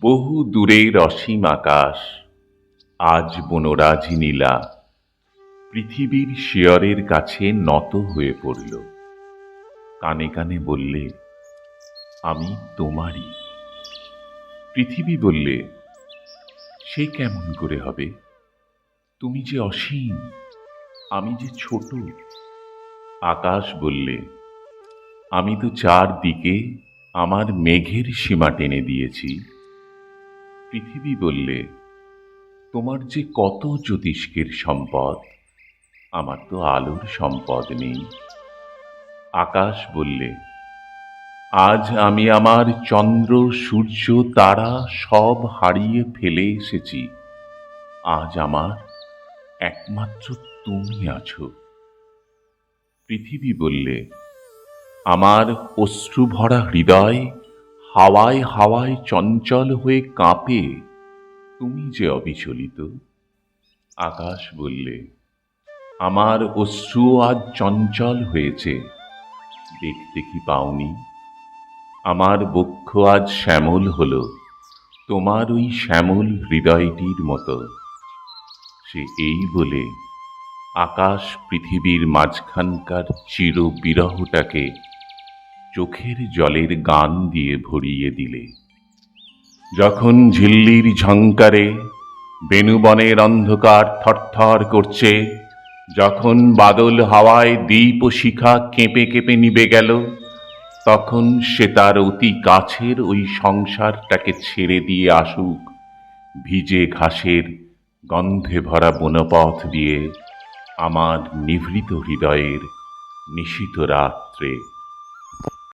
বহু দূরের অসীম আকাশ, আজ বনরাজি নীলা, পৃথিবীর শিয়রের কাছে নত হয়ে পড়ল। কানে কানে বললে, আমি তোমারই। পৃথিবী বললে, সে কেমন করে হবে? তুমি যে অসীম, আমি যে ছোট। আকাশ বললে, আমি তো চারদিকে আমার মেঘের সীমা টেনে দিয়েছি। পৃথিবী বললে, তোমার যে কত জ্যোতিষ্কের সম্পদ, আমার তো আলোর সম্পদ নেই। আকাশ বললে, আজ আমি আমার চন্দ্র, সূর্য, তারা সব হারিয়ে ফেলে এসেছি। আজ আমার একমাত্র তুমি আছো। পৃথিবী বললে আমার অশ্রুভরা হৃদয় হাওয়ায় হাওয়ায় চঞ্চল হয়ে কাঁপে। তুমি যে অবিচলিত। আকাশ বললে, আমার অশ্রু আজ চঞ্চল হয়েছে। দেখতে কি পাওনি? আমার বক্ষ আজ শ্যামল হল। তোমার ওই শ্যামল হৃদয়টির মতো। সে এই বলে, আকাশ পৃথিবীর মাঝখানকার চির বিরহটাকে চোখের জলের গান দিয়ে ভরিয়ে দিলে। যখন ঝিল্লির ঝঙ্কারে বেনুবনের অন্ধকার থরথর করছে, যখন বাদল হাওয়ায় দ্বীপ শিখা কেঁপে কেঁপে নিবে গেল, তখন সে তার অতি কাছের ওই সংসারটাকে ছেড়ে দিয়ে আসুক, ভিজে ঘাসের গন্ধে ভরা বনপথ দিয়ে আমার নিভৃত হৃদয়ের নিশিত রাত্রে।